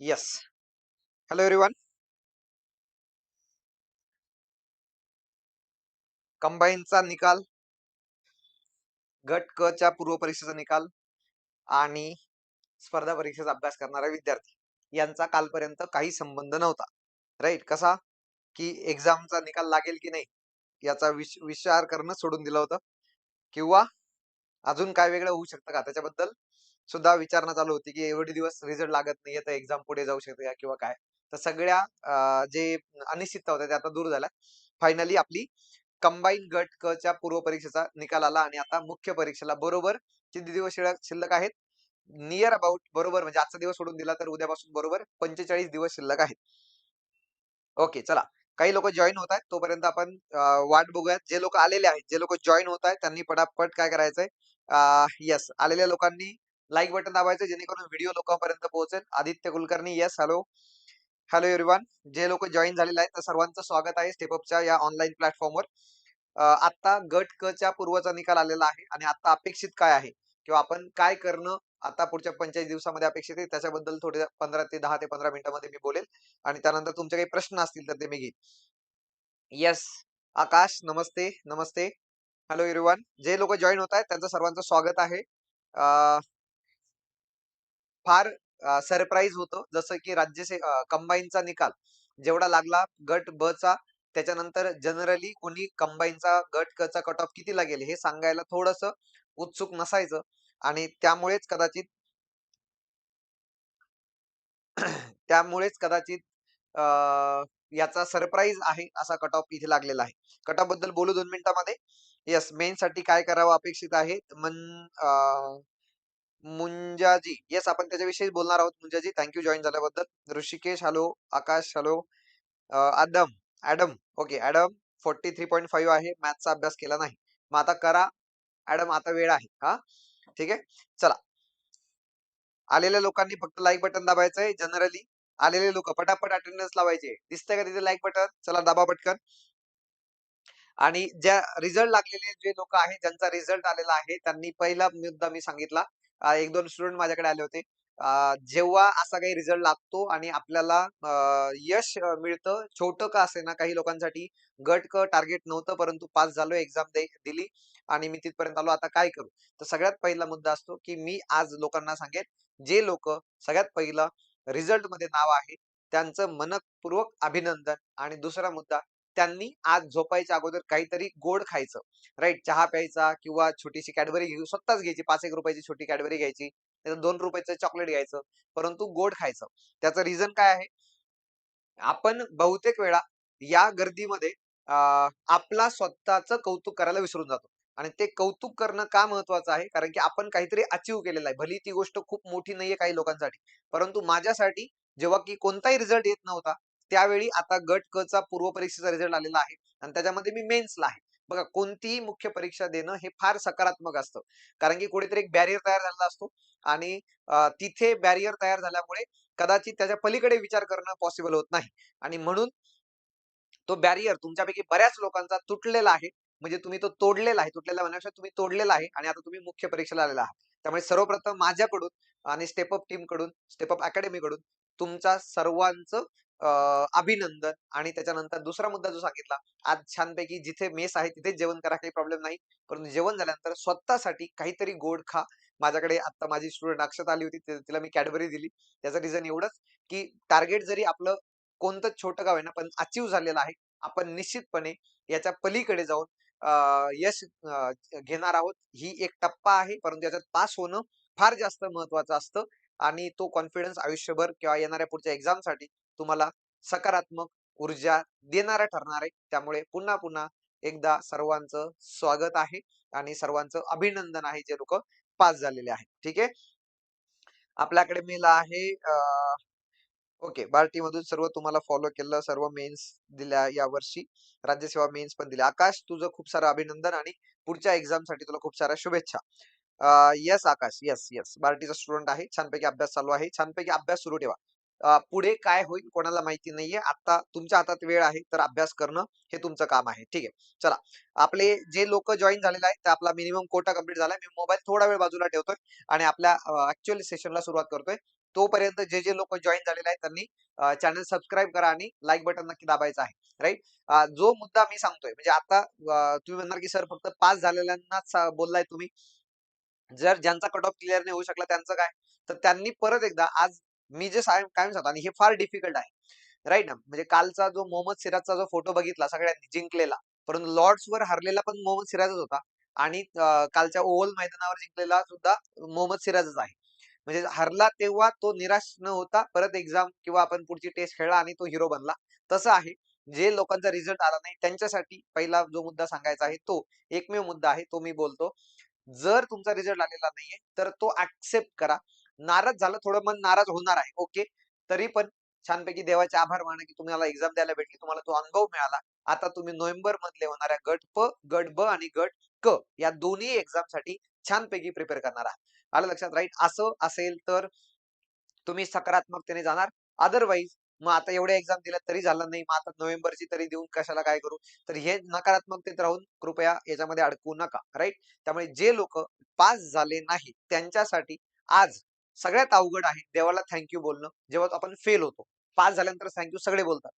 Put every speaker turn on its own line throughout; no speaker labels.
yes. Hello everyone. कंबाईनचा निकाल गट क च्या पूर्व परीक्षेचा निकाल आणि स्पर्धा परीक्षेचा अभ्यास करणारा विद्यार्थी. यांचा कालपर्यंत काही संबंध नव्हता. राईट कसा? की एक्झामचा निकाल लागेल की नाही? याचा विच विचार करणं सोडून दिलं होतं. किंवा अजून काय वेगळं होऊ शकतं का? त्याच्याबद्दल सुद्धा विचारणा चालू होती की एवढे दिवस रिझल्ट लागत नाहीये तर एक्झाम पुढे जाऊ शकते का किंवा काय? तर सगळ्या जे अनिश्चितता होत्या त्या आता दूर झाल्या. फायनली आपली कंबाईन गट क च्या पूर्व परीक्षेचा निकाल आला आणि आता मुख्य परीक्षेला बरोबर किती दिवस शिल्लक शिल्लक आहेत? नियर अबाउट बरोबर म्हणजे आजचा दिवस सोडून दिला तर उद्यापासून बरोबर पंचेचाळीस दिवस शिल्लक आहेत. ओके चला. काही लोक जॉईन होत आहेत तोपर्यंत आपण वाट बघूयात. जे लोक आलेले आहेत जे लोक जॉईन होत आहेत त्यांनी पटापट काय करायचंय? येस आलेल्या लोकांनी लाईक बटन दाबायचं जेणेकरून व्हिडिओ लोकांपर्यंत पोहोचेल. Aditya Kulkarni yes hello hello everyone जे लोक जॉईन झालेले आहेत तर सर्वांचं स्वागत आहे स्टेपअपच्या या ऑनलाईन प्लॅटफॉर्मवर आता गट क च्या पूर्वचा निकाल आलेला आहे आणि आता अपेक्षित काय आहे? किंवा आपण काय करणं आता पुढच्या पंचेचाळीस दिवसामध्ये अपेक्षित आहे? त्याच्याबद्दल थोडे पंधरा ते दहा ते पंधरा मिनिटांमध्ये मी बोलेल. आणि त्यानंतर तुमचे काही प्रश्न असतील तर ते मी घेईन. येस आकाश नमस्ते नमस्ते. हॅलो एव्हरीवन जे लोक जॉईन होत आहेत त्यांचं सर्वांचं स्वागत आहे. अं, फार सरप्राईज होतं. जसं की राज्य कंबाईनचा निकाल. जेवढा लागला गट ब चा त्याच्यानंतर जनरली कोणी कंबाईनचा गट क चा कट ऑफ किती लागेल हे सांगायला थोडस उत्सुक नसायचं. आणि त्यामुळेच कदाचित त्यामुळेच कदाचित अं, याचा सरप्राईज आहे असा कट ऑफ इथे लागलेला आहे. कट ऑफबद्दल बोलू दोन मिनिटांमध्ये. येस मेन साठी काय करावं अपेक्षित आहे? मन अं, मुंजाजी. येस आपण त्याच्याविषयी बोलणार आहोत मुंजाजी. थँक्यू जॉईन झाल्याबद्दल. Rishikesh hello Akash hello Adam Adam okay Adam forty three point five आहे. मॅथचा अभ्यास केला नाही. मग आता करा. ऍडम आता वेळ आहे. हा? ठीक आहे? चला. आलेल्या लोकांनी फक्त लाईक बटन दाबायचंय जनरली आलेले लोक पटापट अटेंडन्स लावायचे. दिसतंय का तिथे लाईक बटन चला दाबा पटकन. आणि ज्या रिझल्ट लागलेले जे लोक आहेत ज्यांचा रिझल्ट आलेला आहे त्यांनी पहिला मुद्दा मी सांगितला. एक दोन स्टुडंट माझ्याकडे आले होते. जेव्हा असा काही रिझल्ट लागतो आणि आपल्याला अं, यश मिळतं छोटं का असे ना काही लोकांसाठी गट क टार्गेट नव्हतं परंतु पास झालो एक्झाम दिली आणि मी तिथपर्यंत आलो. आता काय करू? तर सगळ्यात पहिला मुद्दा असतो की मी आज लोकांना सांगेन जे लोक सगळ्यात पहिलं रिझल्टमध्ये नाव आहे त्यांचं मनपूर्वक अभिनंदन आणि दुसरा मुद्दा त्यांनी आज झोपायच्या अगोदर काहीतरी गोड खायचं. राईट चहा प्यायचा किंवा छोटीशी कॅडबरी घेऊ स्वतःच घ्यायची. पाच एक रुपयाची छोटी कॅडबरी घ्यायची. त्याचं दोन रुपयाचं चॉकलेट घ्यायचं. परंतु गोड खायचं. त्याचं रिझन काय आहे? आपण बहुतेक वेळा या गर्दीमध्ये आपला स्वतःच कौतुक करायला विसरून जातो. आणि ते कौतुक करणं का महत्वाचं आहे? कारण की आपण काहीतरी अचीव केलेलं आहे. भली ती गोष्ट खूप मोठी नाहीये काही लोकांसाठी. परंतु माझ्यासाठी जेव्हा की कोणताही रिझल्ट येत नव्हता त्यावेळी आता गट क चा पूर्व परीक्षेचा रिझल्ट आलेला आहे आणि त्याच्यामध्ये मी मेन्सला आहे. बघा कोणतीही मुख्य परीक्षा देणं हे फार सकारात्मक असतं. कारण की कुठेतरी एक बॅरियर तयार झालेला असतो आणि तिथे बॅरियर तयार झाल्यामुळे कदाचित त्याच्या पलीकडे विचार करणं पॉसिबल होत नाही. आणि म्हणून तो बॅरियर तुमच्यापैकी बऱ्याच लोकांचा तुटलेला आहे. म्हणजे तुम्ही तो तोडलेला आहे. तुटलेला म्हणण्यापेक्षा तुम्ही तोडलेला आहे आणि आता तुम्ही मुख्य परीक्षेला आलेला आहात. त्यामुळे सर्वप्रथम माझ्याकडून आणि स्टेपअप टीमकडून स्टेपअप अकॅडमी कडून तुमचा सर्वांचं अभिनंदन आणि त्याच्यानंतर दुसरा मुद्दा जो सांगितला आज छानपैकी जिथे मेस आहे तिथेच जेवण करा काही प्रॉब्लेम नाही. परंतु जेवण झाल्यानंतर स्वतःसाठी काहीतरी गोड खा. माझ्याकडे आता माझी स्टुडंट अक्षता आली होती तिला मी कॅडबरी दिली. त्याचं रिझन एवढंच की टार्गेट जरी आपलं कोणतं छोटं गाव आहे ना पण अचीव झालेलं आहे. आपण निश्चितपणे याच्या पलीकडे जाऊन यश घेणार आहोत. ही एक टप्पा आहे. परंतु याच्यात पास होणं फार जास्त महत्वाचं असतं. आणि तो कॉन्फिडन्स आयुष्यभर किंवा येणाऱ्या पुढच्या एक्झामसाठी तुम्हाला सकारात्मक ऊर्जा देणारा ठरणार आहे. त्यामुळे पुन्हा पुन्हा एकदा सर्वांचं स्वागत आहे आणि सर्वांचं अभिनंदन आहे जे लोक पास झालेले आहेत. ठीक आहे? आपल्याकडे मेल आहे. ओके. बार्टी मधून सर्व तुम्हाला फॉलो केलं सर्व मेन्स दिल्या या वर्षी राज्यसेवा मेन्स पण दिल्या. आकाश तुझं खूप सारं अभिनंदन आणि पुढच्या एक्झामसाठी तुला खूप साऱ्या शुभेच्छा. येस आकाश. येस येस बार्टीचा स्टुडंट आहे. छानपैकी अभ्यास चालू आहे. छानपैकी अभ्यास सुरू ठेवा. पुढे काय होईल कोणाला माहिती नाहीये. आता तुमच्या हातात वेळ आहे तर अभ्यास करणं हे तुमचं काम आहे. ठीक आहे. चला. आपले जे लोक जॉईन झालेले आहेत ते आपला मिनिमम कोटा कंप्लीट झालाय. मी मोबाईल थोडा वेळ बाजूला ठेवतोय आणि आपल्या ऍक्च्युअल सेशनला सुरुवात करतोय. तोपर्यंत जे जे लोक जॉईन झालेले आहेत त्यांनी चॅनल सबस्क्राईब करा आणि लाईक बटन नक्की दाबायचं आहे. राईट जो मुद्दा मी सांगतोय म्हणजे आता तुम्ही म्हणणार की सर फक्त पास झालेल्यांनाच बोललाय तुम्ही. जर ज्यांचा कट ऑफ क्लिअर नाही होऊ शकला त्यांचं काय? तर त्यांनी परत एकदा आज मी जे कायम सांगतो आणि हे फार डिफिकल्ट आहे. राईट ना? म्हणजे कालचा जो मोहम्मद सिराजचा जो फोटो बघितला सगळ्यांनी जिंकलेला परंतु लॉर्ड्स वर हरलेला पण मोहम्मद सिराजच होता आणि कालच्या ओव्हल मैदानावर जिंकलेला सुद्धा मोहम्मद सिराजच आहे. म्हणजे हरला तेव्हा तो निराश न होता परत एक्झाम किंवा आपण पुढची टेस्ट खेळला आणि तो हिरो बनला. तसं आहे. जे लोकांचा रिझल्ट आला नाही त्यांच्यासाठी पहिला जो मुद्दा सांगायचा आहे तो एकमेव मुद्दा आहे तो मी बोलतो. जर तुमचा रिझल्ट आलेला नाहीये तर तो ऍक्सेप्ट करा. नाराज झालं थोडं मन नाराज होणार आहे. ओके? तरी पण छानपैकी देवाचे आभार माना की तुम्हाला एक्झाम द्यायला भेटली तुम्हाला तो अनुभव मिळाला. आता तुम्ही नोव्हेंबर मधले होणाऱ्या गट प गट ब आणि गट क या दोन्ही एक्झामसाठी छानपैकी प्रिपेअर करणार आहात. आलं लक्षात? राईट? असं असेल तर तुम्ही सकारात्मकतेने जाणार. अदरवाईज मग आता एवढ्या एक्झाम दिल्या तरी झालं नाही. मग आता नोव्हेंबरची तरी देऊन कशाला काय करू? तर हे नकारात्मकतेत राहून कृपया याच्यामध्ये अडकू नका. राईट? त्यामुळे जे लोक पास झाले नाही त्यांच्यासाठी आज सगळ्यात अवघड आहे देवाला थँक्यू बोलणं. जेव्हा आपण फेल होतो. पास झाल्यानंतर थँक्यू सगळे बोलतात.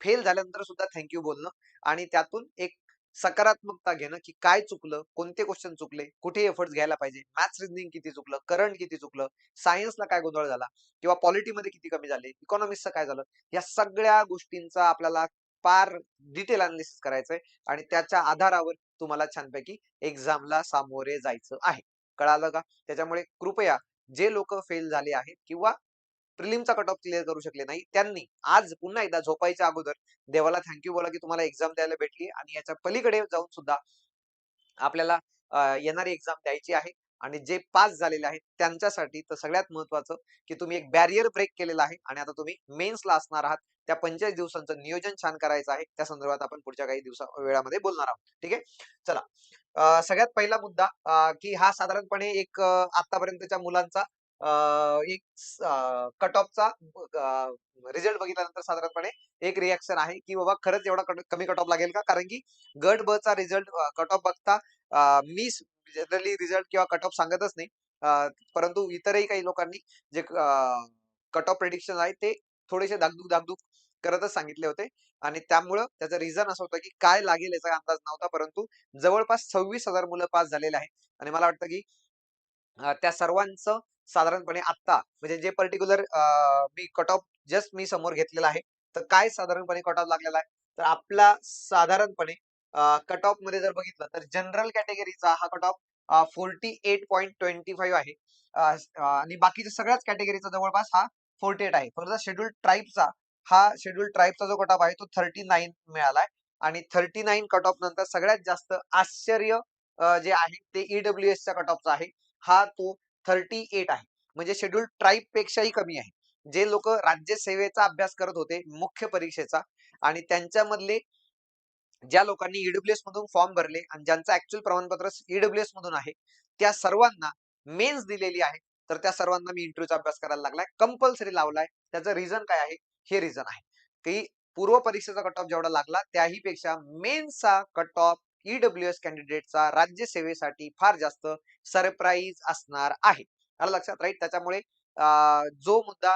फेल झाल्यानंतर सुद्धा थँक्यू बोलणं आणि त्यातून एक सकारात्मकता घेणं की काय चुकलं कोणते क्वेश्चन चुकले कुठे एफर्ट्स घ्यायला पाहिजे मॅथ्स रिजनिंग किती चुकलं करंट किती चुकलं सायन्सला काय गोंधळ झाला किंवा पॉलिटीमध्ये किती कमी झाले इकॉनॉमिक्सचं काय झालं या सगळ्या गोष्टींचा आपल्याला फार डिटेल अनालिसिस करायचंय आणि त्याच्या आधारावर तुम्हाला छानपैकी एक्झामला सामोरे जायचं आहे. कळालं का? त्याच्यामुळे कृपया जे लोक फेल झाले आहेत किंवा प्रिलिमचा कट ऑफ क्लिअर करू शकले नाही त्यांनी आज पुन्हा एकदा झोपायच्या अगोदर देवाला थँक्यू बोला की तुम्हाला एक्झाम द्यायला भेटली आणि याच्या पलीकडे जाऊन सुद्धा आपल्याला येणारी एक्झाम द्यायची आहे आणि जे पास झालेले आहेत त्यांच्यासाठी तर सगळ्यात महत्वाचं की तुम्ही एक बॅरियर ब्रेक केलेला आहे आणि आता तुम्ही मेन्सला असणार आहात. त्या पंचेचाळीस दिवसांचं नियोजन छान करायचं आहे. त्या संदर्भात आपण पुढच्या काही दिवसा वेळामध्ये बोलणार आहोत. ठीक आहे? चला. सगळ्यात पहिला मुद्दा की हा साधारणपणे एक आतापर्यंतच्या मुलांचा एक कट ऑफचा रिझल्ट बघितल्यानंतर साधारणपणे एक रिॲक्शन आहे की बाबा खरंच एवढा कमी कट ऑफ लागेल का? कारण की गट ब चा रिझल्ट कट ऑफ बघता मी जनरली रिझल्ट किंवा कट ऑफ सांगतच नाही परंतु इतरही काही लोकांनी जे कट ऑफ प्रेडिक्शन आहे ते थोडेसे धाकधूक धाकधूक करतच सांगितले होते आणि त्यामुळं त्याचं रिझन असं होतं की काय लागेल याचा अंदाज नव्हता परंतु जवळपास सव्वीस हजार मुलं पास झालेले आहेत. आणि मला वाटतं की त्या सर्वांचं साधारणपणे आत्ता म्हणजे जे पर्टिक्युलर मी कट ऑफ जस्ट मी समोर घेतलेला आहे तर काय साधारणपणे कट ऑफ लागलेला आहे? तर आपला साधारणपणे कट ऑफमध्ये जर बघितलं तर जनरल कॅटेगरीचा हा cut off forty eight point twenty five आहे. आणि बाकीच्या सगळ्याच कॅटेगरीचा जवळपास हा फोर्टी एट आहे. फक्त शेड्यूल ट्राईबचा हा शेड्यूल ट्राईबचा जो कट ऑफ आहे तो थर्टी नाईन मिळालाय. आणि थर्टी नाईन कट ऑफ नंतर सगळ्यात जास्त आश्चर्य जे आहे ते ईडब्ल्यू एसच्या कट ऑफचा आहे. हा तो थर्टी एट आहे. म्हणजे शेड्यूल ट्राईब पेक्षाही कमी आहे. जे लोक राज्यसेवेचा अभ्यास करत होते मुख्य परीक्षेचा आणि त्यांच्यामधले ज्या लोकांनी ईडब्ल्यूएस मधून फॉर्म भरले आणि ज्यांचं ऍक्च्युअल प्रमाणपत्र ईडब्ल्यूएस मधून आहे त्या सर्वांना मेन्स दिलेली आहे. तर त्या सर्वांना मी इंटरव्ह्यूचा अभ्यास करायला लागलाय. कंपल्सरी लावलाय. त्याचं रिझन काय आहे? हे रिझन आहे. की पूर्व परीक्षेचा कट ऑफ जेवढा लागला त्याही पेक्षा मेनचा कट ऑफ ईडब्ल्यूएस कॅन्डिडेटचा राज्यसेवेसाठी फार जास्त सरप्राईज असणार आहे. आलं लक्षात राईट त्याच्यामुळे जो मुद्दा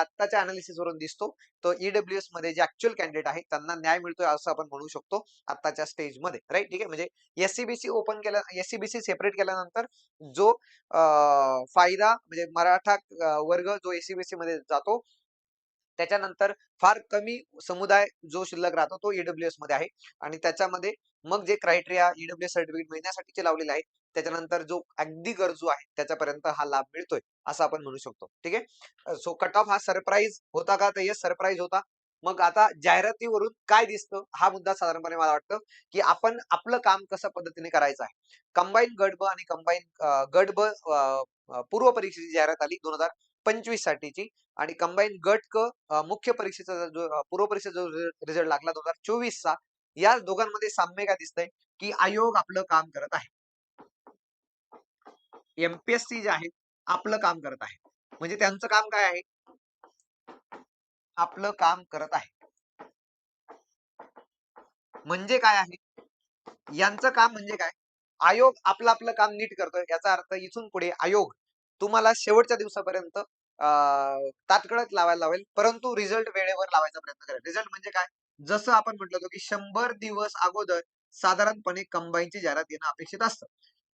आत्ताच्या अनालिसिस वरून दिसतो तो ईडब्ल्यूएसमध्ये जे ऍक्च्युअल कॅन्डिडेट आहे त्यांना न्याय मिळतोय असं आपण म्हणू शकतो आत्ताच्या स्टेजमध्ये राईट ठीक आहे? म्हणजे एससीबीसी ओपन केल्या एससीबीसी सेपरेट केल्यानंतर जो फायदा म्हणजे मराठा वर्ग जो एससीबीसी मध्ये जातो त्याच्यानंतर फार कमी समुदाय जो शिल्लक राहतो तो ईडब्ल्यूएसमध्ये आहे. आणि त्याच्यामध्ये मग जे क्रायटेरिया ईडब्ल्यूएस सर्टिफिकेट मिळण्यासाठीचे लावलेले आहे त्याच्यानंतर जो अगदी गरजू आहे त्याच्यापर्यंत हा लाभ मिळतोय असं आपण म्हणू शकतो. ठीक आहे? सो कट ऑफ हा सरप्राईज होता का? तर येस सरप्राईज होता. मग आता जाहिरातीवरून काय दिसतं? हा मुद्दा साधारणपणे मला वाटतं की आपण आपलं काम कसं पद्धतीने करायचं आहे? कंबाईन गडब आणि कंबाईन गडब पूर्व परीक्षेची जाहिरात आली दोन हजार पंचवीस साठीची आणि कंबाईन गट क मुख्य परीक्षेचा जो पूर्व परीक्षेचा जो रिझल्ट लागला दोन हजार चोवीसचा या दोघांमध्ये साम्य काय दिसतंय की आयोग आपलं काम करत आहे? एमपीएससी जे आहे आपलं काम करत आहे. म्हणजे त्यांचं काम काय आहे? आपलं काम करत आहे. म्हणजे काय आहे? यांचं काम म्हणजे काय? आयोग आपलं आपलं काम नीट करतोय याचा अर्थ इथून पुढे आयोग तुम्हाला शेवटच्या दिवसापर्यंत अं, लावायला लावेल. परंतु रिझल्ट वेळेवर लावायचा प्रयत्न करेल रिझल्ट म्हणजे काय? जसं आपण म्हटलं होतं की शंभर दिवस अगोदर साधारणपणे कंबाईनची जाहिरात येणं अपेक्षित असतं.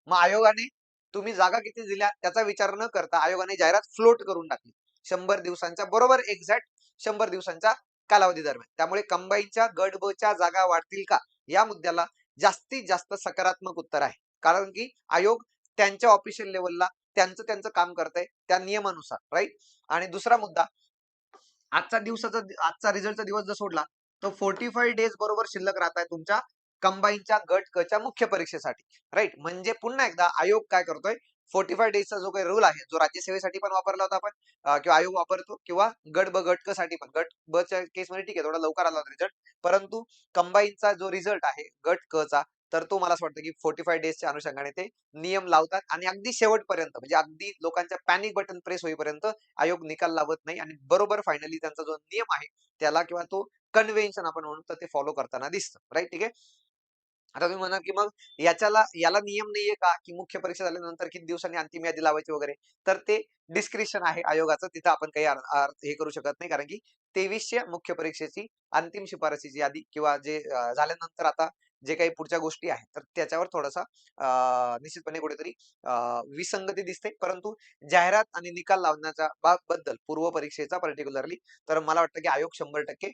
मग आयोगाने तुम्ही जागा किती दिल्या त्याचा विचार न करता आयोगाने जाहिरात फ्लोट करून टाकली. शंभर दिवसांच्या बरोबर एक्झॅक्ट शंभर दिवसांच्या कालावधी दरम्यान. त्यामुळे कंबाईनच्या गट ब च्या जागा वाढतील का? या मुद्द्याला जास्तीत जास्त सकारात्मक उत्तर आहे. कारण की आयोग त्यांच्या ऑफिशियल लेवलला त्यांचं त्यांचं काम करतंय त्या नियमानुसार राईट आणि दुसरा मुद्दा आजचा दिवसाचा आजचा रिझल्टचा दिवस जर सोडला तर फोर्टी फाईव्ह डेज बरोबर शिल्लक राहत आहे तुमच्या कंबाईनच्या गट क च्या मुख्य परीक्षेसाठी राईट म्हणजे पुन्हा एकदा आयोग काय करतोय? फोर्टी फाईव्ह डेजचा जो काही रूल आहे जो राज्यसेवेसाठी पण वापरला होता आपण किंवा आयोग वापरतो किंवा गट ब गट क साठी पण गट ब च्या केसमध्ये ठीक आहे थोडा लवकर आला रिझल्ट परंतु कंबाईनचा जो रिझल्ट आहे गट क चा तर तो मला असं वाटतं की फोर्टी फाईव्ह डेजच्या अनुषंगाने ते नियम लावतात आणि अगदी शेवटपर्यंत म्हणजे अगदी लोकांच्या पॅनिक बटन प्रेस होईपर्यंत आयोग निकाल लावत नाही आणि बरोबर फायनली त्यांचा जो नियम आहे त्याला किंवा तो कन्व्हेन्शन आपण म्हणू तर ते फॉलो करताना दिसतं. राईट ठीक आहे? आता तुम्ही म्हणाल की मग याच्याला याला नियम नाहीये का? की मुख्य परीक्षा झाल्यानंतर किती दिवसांनी अंतिम यादी लावायची वगैरे? तर ते डिस्क्रिप्शन आहे आयोगाचं. तिथं आपण काही हे करू शकत नाही. कारण की तेवीसशे मुख्य परीक्षेची अंतिम शिफारसीची यादी किंवा जे झाल्यानंतर आता जे काही पुढच्या गोष्टी आहेत तर त्याच्यावर थोडासा निश्चितपणे कुठेतरी विसंगती दिसते. परंतु जाहिरात आणि निकाल लावण्याच्या बाबद्दल पूर्व परीक्षेचा पर्टिक्युलरली तर मला वाटतं की आयोग शंभर टक्के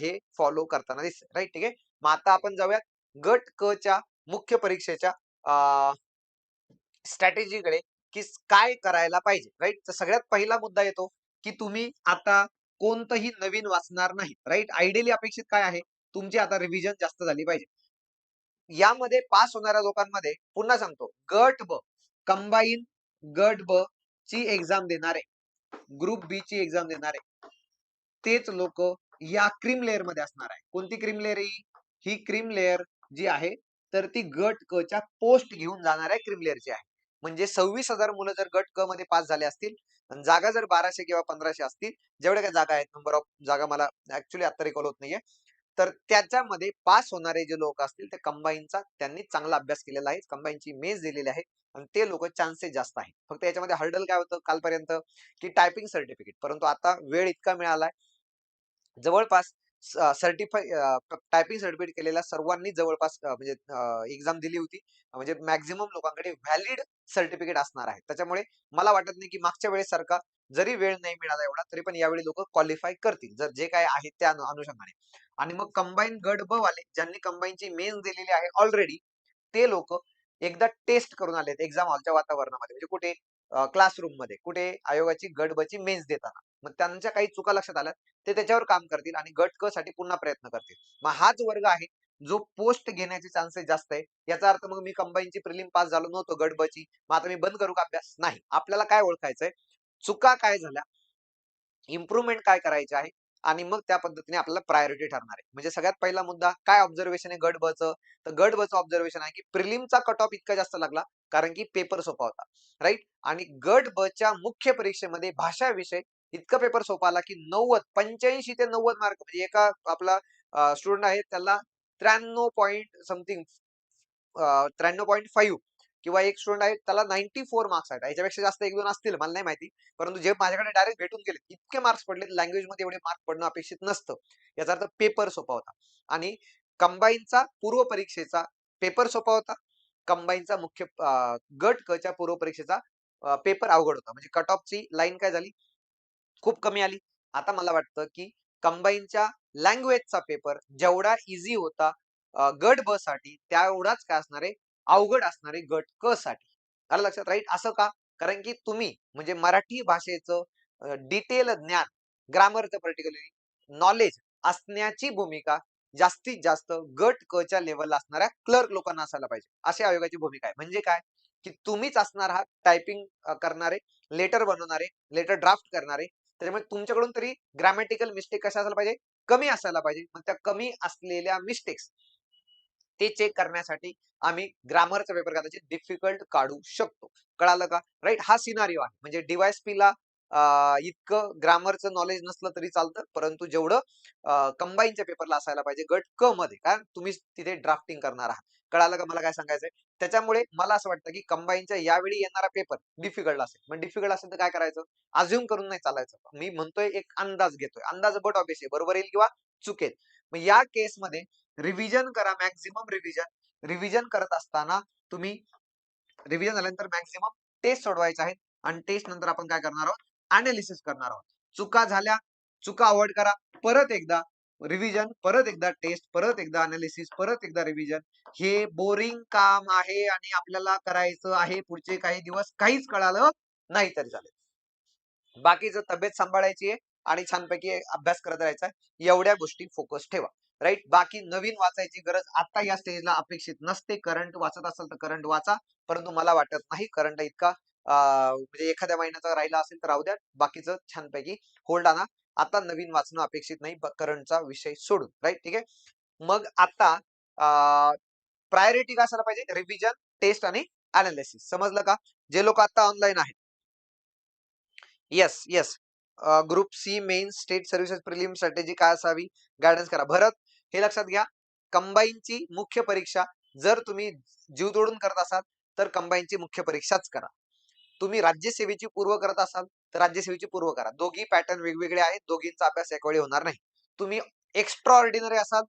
हे फॉलो करताना दिसते राईट ठीक आहे? मग आता आपण जाऊयात. गट क च्या मुख्य परीक्षेच्या स्ट्रॅटेजीकडे की काय करायला पाहिजे राईट तर सगळ्यात पहिला मुद्दा येतो की तुम्ही आता कोणतंही नवीन वाचणार नाही राईट आयडियली अपेक्षित काय आहे? तुमची आता रिव्हिजन जास्त झाली पाहिजे. यामध्ये पास होणाऱ्या लोकांमध्ये पुन्हा सांगतो गट ब कंबाईन गट ब ची एक्झाम देणारे ग्रुप बी ची एक्झाम देणारे तेच लोक या क्रीम लेअरमध्ये असणार आहे. कोणती क्रीम लेअर ही? ही क्रीम लेअर जी आहे तर ती गट क च्या पोस्ट घेऊन जाणाऱ्या क्रीम लेअरची आहे. म्हणजे सव्वीस हजार मुलं जर गट क मध्ये पास झाले असतील आणि जागा जर बाराशे किंवा पंधराशे असतील जेवढ्या काही जागा आहेत नंबर ऑफ जागा मला ऍक्च्युली आता रिकॉल होत नाहीये तर त्याच्यामध्ये पास होणारे जे लोक असतील ते कंबाईनचा त्यांनी चांगला अभ्यास केलेला आहे. कंबाईनची मेज दिलेली आहे आणि ते लोक चान्सेस जास्त आहे फक्त याच्यामध्ये हर्डल काय होतं कालपर्यंत की टायपिंग सर्टिफिकेट परंतु आता वेळ इतका मिळालाय. जवळपास सर्टिफाय टायपिंग सर्टिफिकेट केलेल्या सर्वांनी जवळपास म्हणजे एक्झाम दिली होती. म्हणजे मॅक्झिमम लोकांकडे व्हॅलिड सर्टिफिकेट असणार आहे. त्याच्यामुळे मला वाटत नाही की मागच्या वेळेसारखा जरी वेळ नाही मिळाला एवढा तरी पण यावेळी लोक क्वालिफाय करतील जर जे काय आहे त्या अनु- अनुषंगाने. आणि मग कंबाईन गट ब वाले ज्यांनी कंबाईनची मेन्स दिलेली आहे ऑलरेडी ते लोक एकदा टेस्ट करून आले एक्झाम हॉलच्या वातावरणामध्ये. म्हणजे कुठे क्लासरूममध्ये कुठे आयोगाची गट ब ची मेन्स देताना. मग त्यांच्या काही चुका लक्षात आल्या ते त्याच्यावर काम करतील आणि गट क साठी पुन्हा प्रयत्न करतील. मग हाच वर्ग आहे जो पोस्ट घेण्याचे चान्सेस जास्त आहे. याचा अर्थ मग मी कंबाईनची प्रिलिम पास झालो नव्हतो गट ब ची मग आता मी बंद करू का अभ्यास? नाही. आपल्याला काय ओळखायचंय? चुका काय झाल्या? इम्प्रुव्हमेंट काय करायचे आहे? आणि मग त्या पद्धतीने आपल्याला प्रायोरिटी ठरणार आहे. म्हणजे सगळ्यात पहिला मुद्दा काय ऑब्झर्वेशन आहे गट बचं च? तर गट बचं ऑब्झर्वेशन आहे की प्रिलिमचा कट ऑफ इतका जास्त लागला कारण की पेपर सोपा होता. राईट आणि गट बच्या मुख्य परीक्षेमध्ये भाषा विषय इतका पेपर सोपा आला की नव्वद पंच्याऐंशी ते नव्वद मार्क म्हणजे एका आपला स्टुडंट आहे त्याला त्र्याण्णव पॉईंट समथिंग त्र्याण्णव पॉईंट फाईव्ह किंवा एक स्टुडंट आहे त्याला नाईन्टी फोर मार्क्स आहेत. याच्यापेक्षा जास्त एक दोन असतील मला नाही माहिती. परंतु जे माझ्याकडे डायरेक्ट भेटून गेले इतके मार्क्स पडले लँग्वेजमध्ये एवढे मार्क पडणं अपेक्षित नसतं. याचा अर्थ पेपर सोपा होता. आणि कंबाईनचा पूर्व परीक्षेचा पेपर सोपा होता. कंबाईनचा मुख्य गट कच्या पूर्व परीक्षेचा पेपर अवघड होता. म्हणजे कट ऑफची लाईन काय झाली? खूप कमी आली. आता मला वाटतं की कंबाईनच्या लँग्वेजचा पेपर जेवढा इझी होता गट ब साठी तेवढाच काय असणार आहे? अवघड असणार आहे गट क साठी. आलं लक्षात राईट? असं का? कारण की तुम्ही म्हणजे मराठी भाषेचं डिटेल ज्ञान ग्रामरचं पर्टिक्युलरली नॉलेज असण्याची भूमिका जास्तीत जास्त गट क च्या लेवलला असणाऱ्या क्लर्क लोकांना असायला पाहिजे. अशी आयोगाची भूमिका आहे. म्हणजे काय? की तुम्हीच असणार आहात टायपिंग करणारे लेटर बनवणारे लेटर ड्राफ्ट करणारे त्याच्यामुळे तुमच्याकडून तरी ग्रॅमॅटिकल मिस्टेक कशा असायला पाहिजे? कमी असायला पाहिजे. मग त्या कमी असलेल्या मिस्टेक्स ते चेक करण्यासाठी आम्ही ग्रामरचा पेपर कदाचित डिफिकल्ट काढू शकतो. कळालं का? राईट हा सिनारिओ आहे. म्हणजे डिवायस ला इतकं ग्रामरचं नॉलेज नसलं तरी चालतं. परंतु जेवढं कंबाईनच्या पेपरला असायला पाहिजे गट क मध्ये कारण तुम्ही तिथे ड्राफ्टिंग करणार आहात. कळालं का मला काय सांगायचंय? त्याच्यामुळे मला असं वाटतं की कंबाईनच्या यावेळी येणारा पेपर डिफिकल्ट असेल. मग डिफिकल्ट असेल तर काय करायचं? अज्युम करून नाही चालायचं. मी म्हणतोय एक अंदाज घेतोय. अंदाज बट ऑब्विसली बरोबर येईल किंवा चुकेल मग या केसमध्ये रिव्हिजन करा मॅक्झिमम रिव्हिजन. रिव्हिजन करत असताना तुम्ही रिव्हिजन झाल्यानंतर मॅक्झिमम टेस्ट सोडवायचे आहेत. आणि टेस्ट नंतर आपण काय करणार आहोत? अनालिसिस करणार आहोत. चुका झाल्या चुका अवॉइड करा परत एकदा रिव्हिजन परत एकदा टेस्ट परत एकदा अनालिसिस परत एकदा रिव्हिजन हे बोरिंग काम आहे आणि आपल्याला करायचं आहे पुढचे काही दिवस काहीच कळालं नाही तरी चालेल. बाकीचं तब्येत सांभाळायची आहे आणि छानपैकी अभ्यास करत राहायचा एवढ्या गोष्टी फोकस ठेवा. राईट बाकी नवीन वाचायची गरज आता या स्टेजला अपेक्षित नसते. करंट वाचत असेल तर करंट वाचा परंतु मला वाटत नाही करंट इतका म्हणजे एखाद्या महिन्याचा राहिला असेल तर राहू द्या. बाकीचं छानपैकी होल्ड आणा. आता नवीन वाचणं अपेक्षित नाही. करंटचा विषय सोडून. राईट ठीक आहे? मग आता प्रायोरिटी काय असायला पाहिजे? रिव्हिजन टेस्ट आणि अनालिसिस समजलं का? जे लोक आता ऑनलाईन आहेत. Yes yes group C main state services prelim strategy काय असावी? गायडन्स करा. भरत हे लक्षात घ्या. कंबाईनची मुख्य परीक्षा. जर तुम्ही जीव तोडून करत असाल तर कंबाईनची मुख्य परीक्षाच करा. तुम्ही राज्यसेवेची पूर्व करत असाल तर राज्यसेवेची पूर्व करा. दोघी पॅटर्न वेगवेगळे आहेत दोघींचा अभ्यास एक वेळी होणार नाही. तुम्ही एक्स्ट्रा ऑर्डिनरी असाल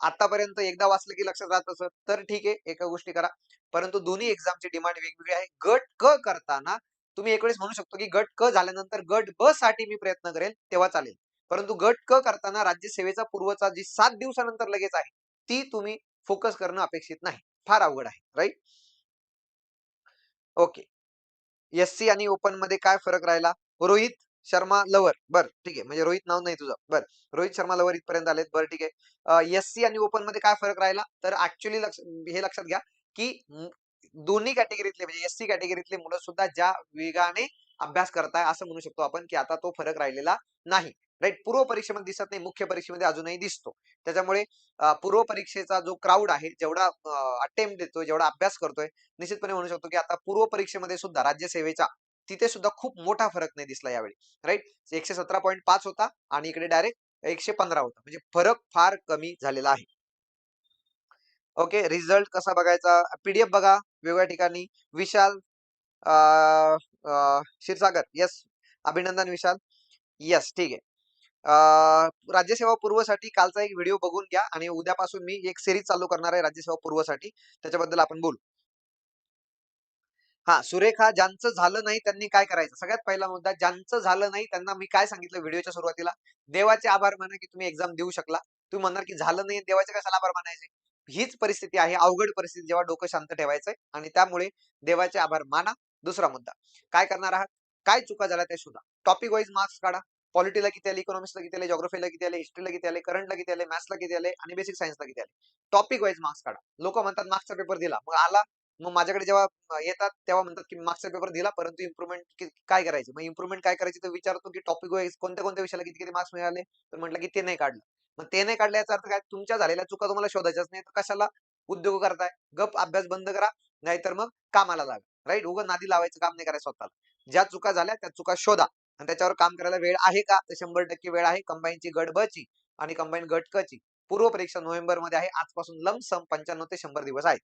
आतापर्यंत एकदा वाचलं की लक्षात राहत असत तर ठीक आहे एका गोष्टी करा. परंतु दोन्ही एक्झामची डिमांड वेगवेगळी आहे. गट क करताना तुम्ही एक वेळेस म्हणू शकतो की गट क झाल्यानंतर गट ब साठी मी प्रयत्न करेल तेव्हा चालेल. परंतु गट क करताना राज्यसेवेचा पूर्वचा जी सात दिवसानंतर लगेच आहे ती तुम्ही फोकस करणं अपेक्षित नाही. फार अवघड आहे राईट ओके. एस सी आणि ओपनमध्ये काय फरक राहिला? रोहित शर्मा लवर. बर ठीक आहे. म्हणजे रोहित नाव नाही तुझं. बर रोहित शर्मा लवर इथपर्यंत आलेत. बरं ठीक आहे. एस सी आणि ओपनमध्ये काय फरक राहिला? तर ऍक्च्युली लक्ष हे लक्षात घ्या की दोन्ही कॅटेगरीतले म्हणजे एस सी कॅटेगरीतले मुलं सुद्धा ज्या वेगाने अभ्यास करताय असं म्हणू शकतो आपण की आता तो फरक राहिलेला नाही. राईट पूर्व परीक्षेमध्ये दिसत नाही. मुख्य परीक्षेमध्ये अजूनही दिसतो. त्याच्यामुळे पूर्व परीक्षेचा जो क्राऊड आहे जेवढा अटेम्प्ट देतोय जेवढा अभ्यास करतोय निश्चितपणे म्हणू शकतो की आता पूर्व परीक्षेमध्ये सुद्धा राज्यसेवेच्या तिथे सुद्धा खूप मोठा फरक नाही दिसला यावेळी. राईट एकशे सतरा पॉईंट पाच होता आणि इकडे डायरेक्ट एकशे पंधरा होता. म्हणजे फरक फार कमी झालेला आहे. ओके रिझल्ट कसा बघायचा? पीडीएफ बघा वेगवेगळ्या ठिकाणी. विशाल अं, क्षीरसागर. यस अभिनंदन विशाल. यस ठीक आहे. राज्यसेवा पूर्वसाठी कालचा एक व्हिडिओ बघून घ्या आणि उद्यापासून मी एक सिरीज चालू करणार आहे राज्यसेवा पूर्वसाठी. त्याच्याबद्दल आपण बोलू. हा सुरेखा ज्यांचं झालं नाही त्यांनी काय करायचं? सगळ्यात पहिला मुद्दा ज्यांचं झालं नाही त्यांना मी काय सांगितलं व्हिडिओच्या सुरुवातीला? देवाचे आभार म्हणा की तुम्ही एक्झाम देऊ शकला. तुम्ही म्हणणार की झालं नाही देवाचे कशाला आभार मानायचे? हीच परिस्थिती आहे अवघड परिस्थिती जेव्हा डोकं शांत ठेवायचंय आणि त्यामुळे देवाचे आभार माना. दुसरा मुद्दा काय करणार आहात? काय चुका झाल्या त्या शोधा. टॉपिक वाईज मार्क्स काढा. पॉलिटीला किती आले इकॉनॉमिक्सला किती आले जॉग्रफीला किती आले हिस्ट्रीला किती आले करंटला किती आले मॅथ्सला किती आले आणि बेसिक सायन्सला किती आले टॉपिक वाईज मार्क्स काढा. लोक म्हणतात मार्क्सचा पेपर दिला. मग आला मग माझ्याकडे जेव्हा येतात तेव्हा म्हणतात की मार्क्सचा पेपर दिला परंतु इम्प्रुव्हमेंट काय करायची? मग इम्प्रुव्हमेंट काय करायची तर विचारतो की टॉपिक वाईज कोणत्या कोणत्या विषयाला किती किती मार्क्स मिळाले? तर म्हटलं की ते नाही काढलं. मग ते नाही काढलं याचा अर्थ काय? तुमच्या झालेल्या चुका तुम्हाला शोधायच्याच नाही. तर कशाला? उद्योग करताय. गप अभ्यास बंद करा. नाहीतर मग कामाला लागा. राईट उगं नादी लावायचं काम नाही करायचं स्वतःला. ज्या चुका झाल्या त्या चुका शोधा. आणि त्याच्यावर काम करायला वेळ आहे का? तर शंभर टक्के वेळ आहे. कंबाईनची गट ब ची आणि कंबाईन गट क ची. पूर्व परीक्षा नोव्हेंबरमध्ये आहे. आजपासून लमसम पंच्याण्णव ते शंभर दिवस आहेत.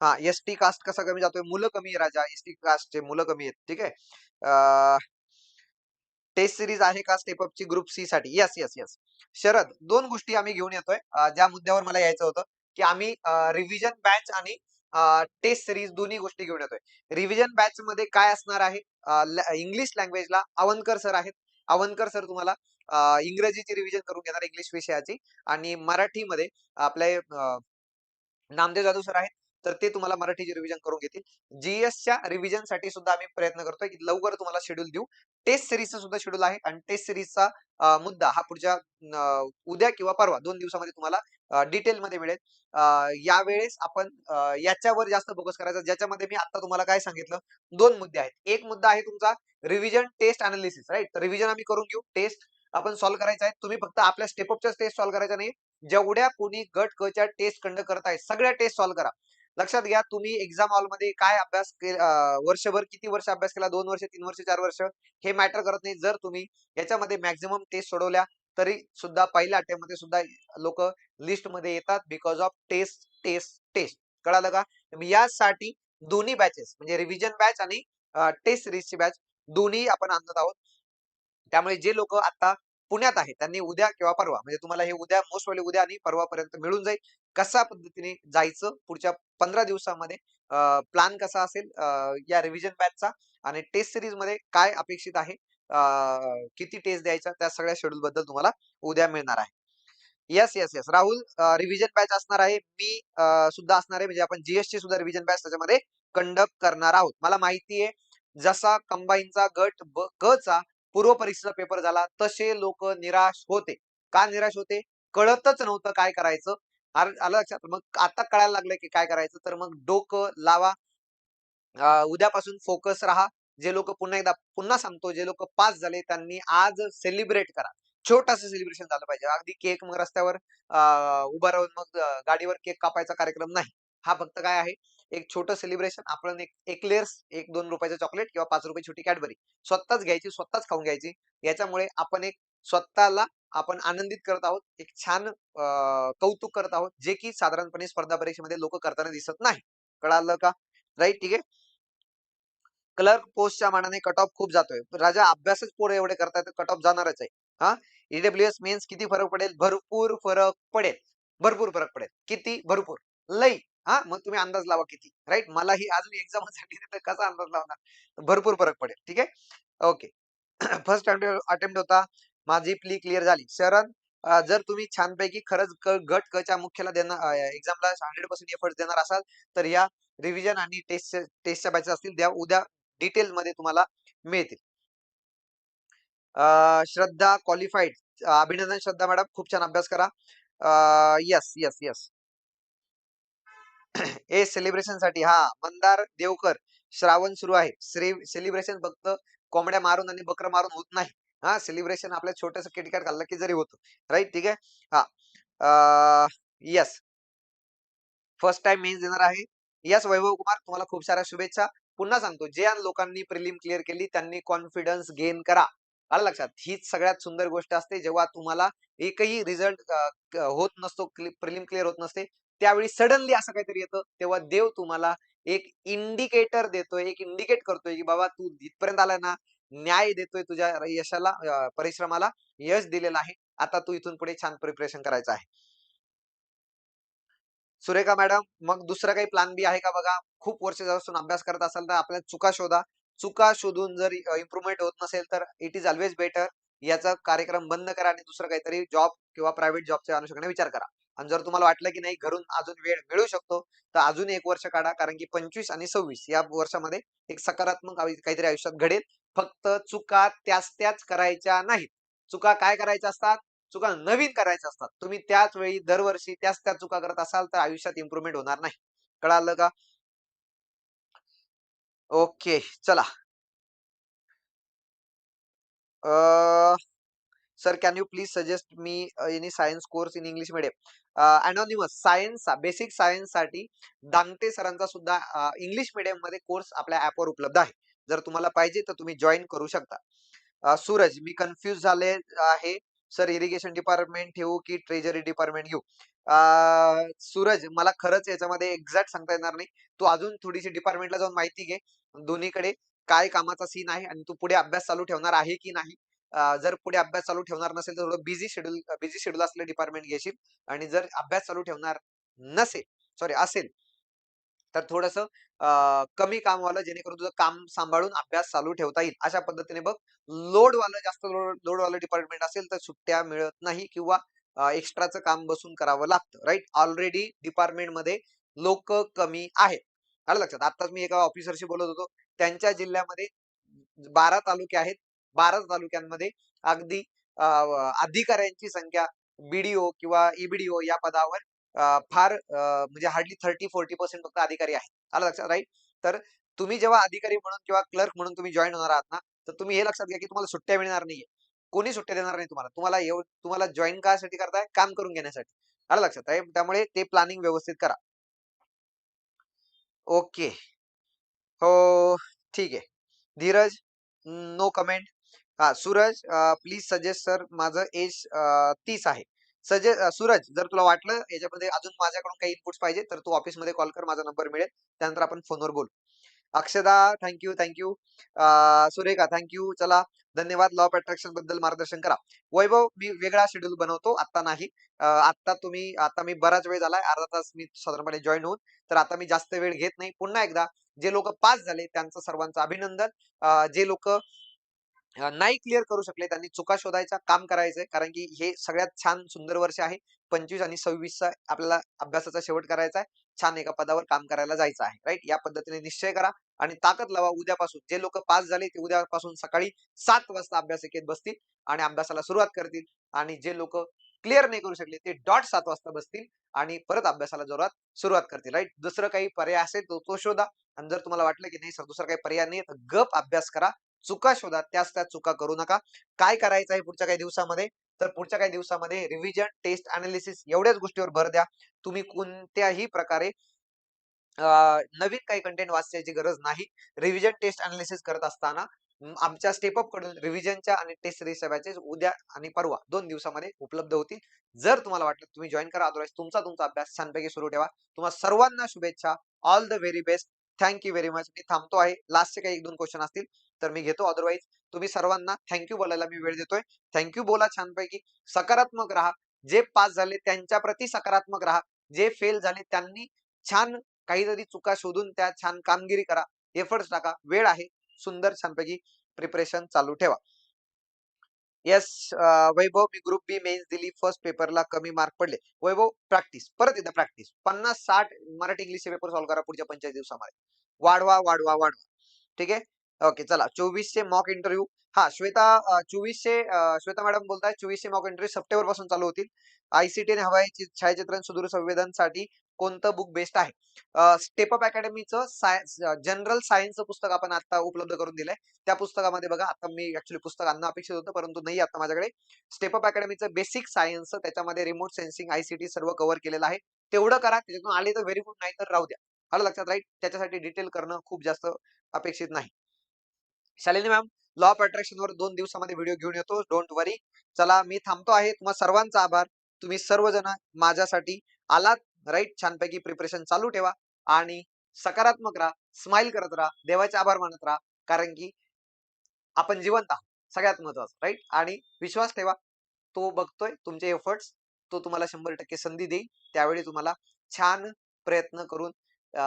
हा एस टी कास्ट कसा कमी जातोय? मुलं कमी आहे राजा. एस टी कास्टचे मुलं कमी आहेत. ठीक आहे? टेस्ट सिरीज आहे का? स्टेप ची ग्रुप सी साठी. यस यस यस शरद दोन गोष्टी आम्ही घेऊन येतोय. ज्या मुद्द्यावर मला यायचं होतं की आम्ही रिव्हिजन बॅच आणि टेस्ट सिरीज दोन्ही गोष्टी घेऊन येतोय. रिव्हिजन बॅच मध्ये काय असणार आहे? इंग्लिश लँग्वेजला अवनकर सर आहेत. अवनकर सर तुम्हाला इंग्रजीची रिव्हिजन करून घेणार इंग्लिश विषयाची. आणि मराठीमध्ये आपले नामदेव जाधव सर आहेत. तर ते तुम्हाला मराठीचे रिव्हिजन करून घेतील. जीएसच्या रिव्हिजनसाठी सुद्धा आम्ही प्रयत्न करतोय की लवकर तुम्हाला शेड्यूल देऊ. टेस्ट सिरीजचा सुद्धा शेड्यूल आहे आणि टेस्ट सिरीजचा मुद्दा हा पुढच्या उद्या किंवा परवा दोन दिवसामध्ये तुम्हाला डिटेल मध्ये मिळेल. यावेळेस आपण याच्यावर जास्त फोकस करायचा. ज्याच्यामध्ये मी आता तुम्हाला काय सांगितलं? दोन मुद्दे आहेत. एक मुद्दा आहे तुमचा revision test analysis right revision आम्ही करून घेऊ. टेस्ट आपण सॉल्व्ह करायचा आहे. तुम्ही फक्त आपल्या स्टेपअपच्या टेस्ट सॉल्व्ह करायचा नाही जेवढ्या कोणी गट क च्या टेस्ट कंडक्ट करत आहेत सगळ्या टेस्ट सॉल्व्ह करा. लक्षात घ्या तुम्ही एक्झाम हॉलमध्ये काय अभ्यास वर्षभर किती वर्ष अभ्यास केला? दोन वर्ष तीन वर्ष चार वर्ष? हे मॅटर करत नाही. जर तुम्ही याच्यामध्ये मॅक्झिमम टेस्ट सोडवल्या तरी सुद्धा पहिल्या अटेम्प्टमध्ये सुद्धा लोक लिस्टमध्ये येतात because of test test test कळालं का? यासाठी दोन्ही बॅचेस म्हणजे रिव्हिजन बॅच आणि टेस्ट सिरीजची बॅच दोन्ही आपण आणत आहोत. त्यामुळे जे लोक आता पुण्यात आहेत त्यांनी उद्या किंवा परवा म्हणजे तुम्हाला हे उद्या मोस्ट वेळी उद्या आणि परवापर्यंत मिळून जाईल. कशा पद्धतीने जायचं पुढच्या पंधरा दिवसामध्ये? प्लान कसा असेल? या रिव्हिजन बॅचचा आणि टेस्ट सिरीजमध्ये काय अपेक्षित आहे? किती टेस्ट द्यायचा? त्या सगळ्या शेड्यूल बद्दल तुम्हाला उद्या मिळणार आहे. Yes yes yes Rahul revision batch असणार आहे. मी सुद्धा असणार आहे. म्हणजे आपण जीएसटी सुद्धा रिव्हिजन बॅच त्याच्यामध्ये कंडक्ट करणार आहोत. मला माहिती आहे जसा कंबाईनचा गट ब क चा पूर्व परीक्षेचा पेपर झाला तसे लोक निराश होते. का निराश होते? कळतच नव्हतं काय करायचं. आलं लक्षात? मग आता कळायला लागलं की काय करायचं? तर मग डोकं लावा. उद्यापासून फोकस राहा. जे लोक पुन्हा एकदा पुन्हा सांगतो जे लोक पास झाले त्यांनी आज सेलिब्रेट करा. छोटस सेलिब्रेशन झालं पाहिजे. अगदी केक मग रस्त्यावर अं, उभा राहून मग गाडीवर केक कापायचा कार्यक्रम नाही. हा फक्त काय आहे? एक छोटं सेलिब्रेशन आपण एक एक्लेअर्स एक दोन रुपयाचं चॉकलेट किंवा पाच रुपये छोटी कॅडबरी स्वतःच घ्यायची स्वतःच खाऊन घ्यायची. याच्यामुळे आपण एक स्वतःला आपण आनंदित करत आहोत एक छान कौतुक करत आहोत जे की साधारणपणे स्पर्धा परीक्षेमध्ये लोक करताना दिसत नाही. कळालं का? राईट ठीक आहे? क्लर्क पोस्टच्या मानाने कट ऑफ खूप जातोय. राजा अभ्यासच पोरे एवढे करतायत कट ऑफ जाणारच आहे. हा? ईडब्ल्यूएस मेन्स किती फरक पडेल? भरपूर फरक पडेल. भरपूर फरक पडेल. किती? भरपूर. लई. हा? मग तुम्ही अंदाज लावा किती. राईट? मला ही अजून एक्झाम झाली तर कसा अंदाज लावणार? भरपूर फरक पडेल. ठीक आहे? ओके. फर्स्ट अटेम्प्ट होता. माझी प्ली क्लिअर झाली. शरण जर तुम्ही छानपैकी खरंच गट क च्या मुख्याला देणार एक्झामला हंड्रेड पर्सेंट एफर्ट देणार असाल तर या रिव्हिजन आणि टेस्ट टेस्टच्या बॅचेस असतील त्या उद्या डिटेल मध्ये तुम्हाला मिळतील. श्रद्धा क्वालिफाईड अभिनंदन श्रद्धा मॅडम खूप छान अभ्यास करा. यस यस यस ए सेलिब्रेशनसाठी हा मंदार देवकर श्रावण सुरू आहे. सेलिब्रेशन फक्त कोंबड्या मारून आणि बकर मारून होत नाही. हा सेलिब्रेशन आपल्या छोटस किटकॅट खाल्लं की जरी होतो. राईट ठीक आहे? हा. यस फर्स्ट टाइम मेन्स देणार आहे. यस वैभव कुमार तुम्हाला खूप साऱ्या शुभेच्छा. पुन्हा सांगतो जे लोकांनी प्रिलिम क्लिअर केली त्यांनी कॉन्फिडन्स गेन करा. आलं लक्षात? हीच सगळ्यात सुंदर गोष्ट असते. जेव्हा तुम्हाला एकही रिझल्ट होत नसतो प्रिलिम क्लिअर होत नसते त्यावेळी सडनली असं काहीतरी येतं तेव्हा देव तुम्हाला एक इंडिकेटर देतोय एक इंडिकेट करतोय की बाबा तू इथपर्यंत आलाय ना न्याय देतोय तुझ्या यशाला परिश्रमाला यश दिलेलं आहे. आता तू इथून पुढे छान प्रिपरेशन करायचं आहे. सुरेखा मॅडम मग दुसरा काही प्लॅन बी आहे का बघा? खूप वर्षापासून अभ्यास करत असाल तर आपल्या चुका शोधा. चुका शोधून जर इम्प्रुव्हमेंट होत नसेल तर इट इज ऑलवेज बेटर याचा कार्यक्रम बंद करा आणि दुसरं काहीतरी जॉब किंवा प्रायव्हेट जॉबच्या अनुषंगाने विचार करा. आणि जर तुम्हाला वाटलं की नाही घरून अजून वेळ मिळू शकतो तर अजून एक वर्ष काढा. कारण की पंचवीस आणि सव्वीस या वर्षामध्ये एक सकारात्मक आयु- काहीतरी आयुष्यात घडेल. फक्त चुका त्याच त्याच करायच्या नाहीत. चुका काय करायच्या असतात? चुका नवीन करायच्या असतात. तुम्ही त्याच वेळी दरवर्षी त्याच त्या चुका करत असाल तर आयुष्यात इम्प्रुव्हमेंट होणार नाही. कळालं का? ओके चला. Sir can you please suggest me any science course in English medium anonymous science basic सायन्ससाठी Dangte सरांचा सुद्धा इंग्लिश मिडियममध्ये कोर्स आपल्या ऍपवर उपलब्ध आहे. जर तुम्हाला पाहिजे तर तुम्ही जॉईन करू शकता. सूरज मी कन्फ्युज झाले आहे. सर इरिगेशन डिपार्टमेंट ठेवू की ट्रेजरी डिपार्टमेंट घेऊ? सूरज मला खरंच याच्यामध्ये एक्झॅक्ट सांगता येणार नाही. तू अजून थोडीशी डिपार्टमेंटला जाऊन माहिती घे दोन्हीकडे काय कामाचा सीन आहे आणि तू पुढे अभ्यास चालू ठेवणार आहे की नाही? जर पुढे अभ्यास चालू ठेवणार नसेल तर थोडं बिझी शेड्यूल बिझी शेड्यूल असलेलं डिपार्टमेंट घेशील. आणि जर अभ्यास चालू ठेवणार नसेल सॉरी असेल तर थोडस कमी कामवालं जेणेकरून तुझं काम सांभाळून अभ्यास चालू ठेवता येईल. अशा पद्धतीने बघ लोड वालं जास्त लोड लोड डिपार्टमेंट असेल तर सुट्ट्या मिळत नाही किंवा एक्स्ट्राचं काम बसून करावं लागतं राईट ऑलरेडी डिपार्टमेंटमध्ये लोक कमी आहेत. आलं लक्षात? आताच मी एका ऑफिसरशी बोलत होतो. त्यांच्या जिल्ह्यामध्ये बारा तालुके आहेत. बारा तालुक्यांमध्ये अगदी अधिकाऱ्यांची संख्या बीडीओ किंवा ईबीडीओ या पदावर फार म्हणजे हार्डली थर्टी फोर्टी पर्सेंट फक्त अधिकारी आहेत. आलं लक्षात राईट? तर तुम्ही जेव्हा अधिकारी म्हणून किंवा क्लर्क म्हणून तुम्ही जॉईन होणार आहात ना तर तुम्ही हे लक्षात घ्या की तुम्हाला सुट्ट्या मिळणार नाहीये. कोणी सुट्ट्या देणार नाही तुम्हाला. तुम्हाला एव तुम्हाला जॉईन कासाठी करताय? काम करून घेण्यासाठी. आलं लक्षात आहे त्यामुळे ते प्लॅनिंग व्यवस्थित करा. ओके. हो, ठीक आहे. Dhiraj, no comment. हा सूरज प्लीज सजेस्ट सर माझं एज तीस आहे. सजे सूरज जर तुला वाटलं याच्यामध्ये अजून माझ्याकडून काही इनपुट्स पाहिजे, तर तू ऑफिसमध्ये कॉल कर. माझा नंबर मिळेल. त्यानंतर आपण फोनवर बोलू. Akshada thank you thank you thank you. Surekha thank you चला धन्यवाद. लॉ ऑफ अट्रॅक्शनबद्दल मार्गदर्शन करा. वैभव मी वेगळा शेड्यूल बनवतो. आता नाही. आता तुम्ही आता मी बराच वेळ झालाय. अर्धा तास मी साधारणपणे जॉईन होऊन. तर आता मी जास्त वेळ घेत नाही. पुन्हा एकदा जे लोक पास झाले त्यांचं सर्वांचं अभिनंदन. जे लोक नाही क्लिअर करू शकले त्यांनी चुका शोधायचा, काम करायचंय. कारण की हे सगळ्यात छान सुंदर वर्ष आहे. 25 आणि 26चा आपल्याला अभ्यासाचा शेवट करायचा आहे. छान एका पदावर काम करायला जायचं आहे. राईट या पद्धतीने निश्चय करा आणि ताकद लावा उद्यापासून. जे लोक पास झाले ते उद्यापासून सकाळी सात वाजता अभ्यासिकेत बसतील आणि अभ्यासाला सुरुवात करतील आणि जे लोक क्लिअर नाही करू शकले ते डॉट सात वाजता बसतील आणि परत अभ्यासाला जोरात सुरुवात करतील. राईट दुसरं काही पर्याय असेल तो तो शोधा आणि जर तुम्हाला वाटलं की नाही सर दुसरा काही पर्याय नाही तर गप अभ्यास करा. चुका शोधा. त्याच त्या चुका करू नका. काय करायचं आहे पुढच्या काही दिवसामध्ये? तर पुढच्या काही दिवसामध्ये रिव्हिजन, टेस्ट, अनालिसिस एवढ्याच गोष्टीवर भर द्या. तुम्ही कोणत्याही प्रकारे नवीन काही कंटेंट वाचण्याची गरज नाही. रिव्हिजन, टेस्ट, अनालिसिस करत असताना आमच्या स्टेप अपकडून रिव्हिजनच्या आणि टेस्ट सीरीजच्या बॅचेस उद्या आणि परवा दोन दिवसामध्ये उपलब्ध होतील. जर तुम्हाला वाटलं तुम्ही जॉईन करा. अदरवाईज तुमचा तुमचा अभ्यास छानपैकी सुरू ठेवा. तुम्हाला सर्वांना शुभेच्छा. All the very best. Thank you very much. मी थांबतो आहे. लास्टचे काही एक दोन क्वेश्चन असतील तर मी घेतो. अदरवाईज तुम्ही सर्वांना थँक यू बोलायला मी वेळ देतोय. थँक यू बोला छानपैकी. सकारात्मक राहा. जे पास झाले त्यांच्या प्रती सकारात्मक राहा. जे फेल झाले त्यांनी छान काहीतरी चुका शोधून त्या छान कामगिरी करा. एफर्ट्स टाका. वेळ आहे. सुंदर छानपैकी प्रिपरेशन चालू ठेवा. येस वैभव मी ग्रुप बी मेन्स दिली. फर्स्ट पेपरला कमी मार्क पडले. वैभव प्रॅक्टिस. परत एकदा प्रॅक्टिस. 50-60 मराठी इंग्लिशचे पेपर सॉल्व्ह करा पुढच्या 45 दिवसामध्ये. वाढवा, वाढवा, वाढवा. ठीक आहे? ओके चला 24चे मॉक इंटरव्ह्यू हा श्वेता चोवीसशे श्वेता मॅडम बोलताय चोवीसशे मॉक इंटरव्ह्यू सप्टेंबरपासून चालू होतील. आयसीटीने हवाई छायाचित्र छायाचित्रण सुदूर संवेदनसाठी कोणतं बुक बेस्ट आहे? स्टेपअप अकॅडमीचं सायन्स जनरल सायन्सचं पुस्तक आपण आता उपलब्ध करून दिलंय. त्या पुस्तकामध्ये बघा आता मी ऍक्च्युली पुस्तक आणणं अपेक्षित होतं, परंतु नाही आता माझ्याकडे. स्टेपअप अकॅडमीचं बेसिक सायन्स त्याच्यामध्ये रिमोट सेन्सिंग, आयसीटी सर्व कव्हर केलेलं आहे. तेवढं करा. त्याच्यातून आले तर व्हेरी गुड नाही तर राहू द्या. आलं लक्षात राईट त्याच्यासाठी डिटेल करणं खूप जास्त अपेक्षित नाही. शालिनी मॅम लॉ ऑफ अट्रॅक्शनवर 2 दिवसामध्ये व्हिडिओ घेऊन येतो. Don't worry. चला मी थांबतो आहे. तुम्हा सर्वांचा आभार. तुम्ही सर्वजण माझ्यासाठी आलात. राईट छानपैकी प्रिपरेशन चालू ठेवा आणि सकारात्मक राहा. स्माइल करत राहा. देवाचे आभार मानत राहा. कारण की आपण जिवंत आहात. सगळ्यात महत्वाचं राईट आणि विश्वास ठेवा. तो बघतोय तुमचे एफर्ट्स. तो तुम्हाला 100% संधी देईल. त्यावेळी तुम्हाला छान प्रयत्न करून अ,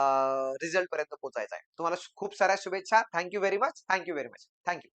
रिझल्टपर्यंत पोहोचायचं आहे. तुम्हाला खूप साऱ्या शुभेच्छा. Thank you very much. Thank you very much. Thank you